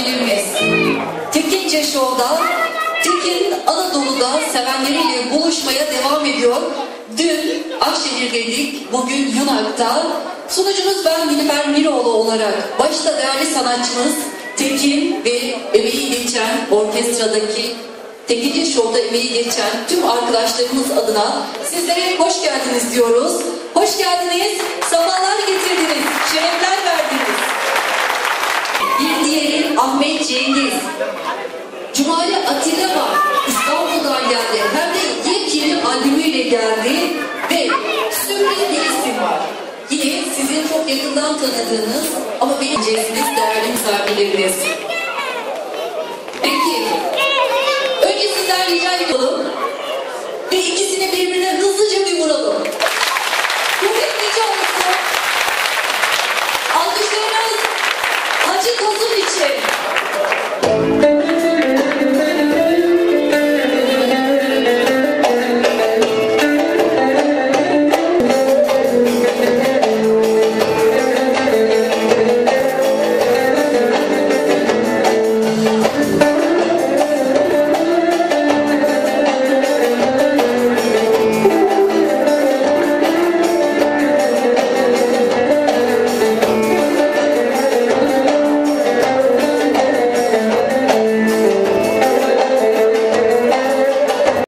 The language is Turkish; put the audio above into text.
misafirlerimiz. Tekince Show'da Tekin Anadolu'da sevenleriyle buluşmaya devam ediyor. Dün Akşehir'deydik, bugün Yunak'ta. Sunucunuz ben Nilüfer Miroğlu olarak başta değerli sanatçımız Tekin ve emeği geçen orkestradaki Tekinci Show'da emeği geçen tüm arkadaşlarımız adına sizlere hoş geldiniz diyoruz. Hoş geldiniz, sabahlar Ahmet Cengiz, Cumali Atilla var. İstanbul'dan geldi. Hem de yepyeni albümüyle geldi. Ve Sümrü Gelsin var. Yine sizin çok yakından tanıdığınız ama beğeneceksiniz değerli misafirleriniz. Peki. Önce sizden rica ediyorum. Ve ikisini birbirine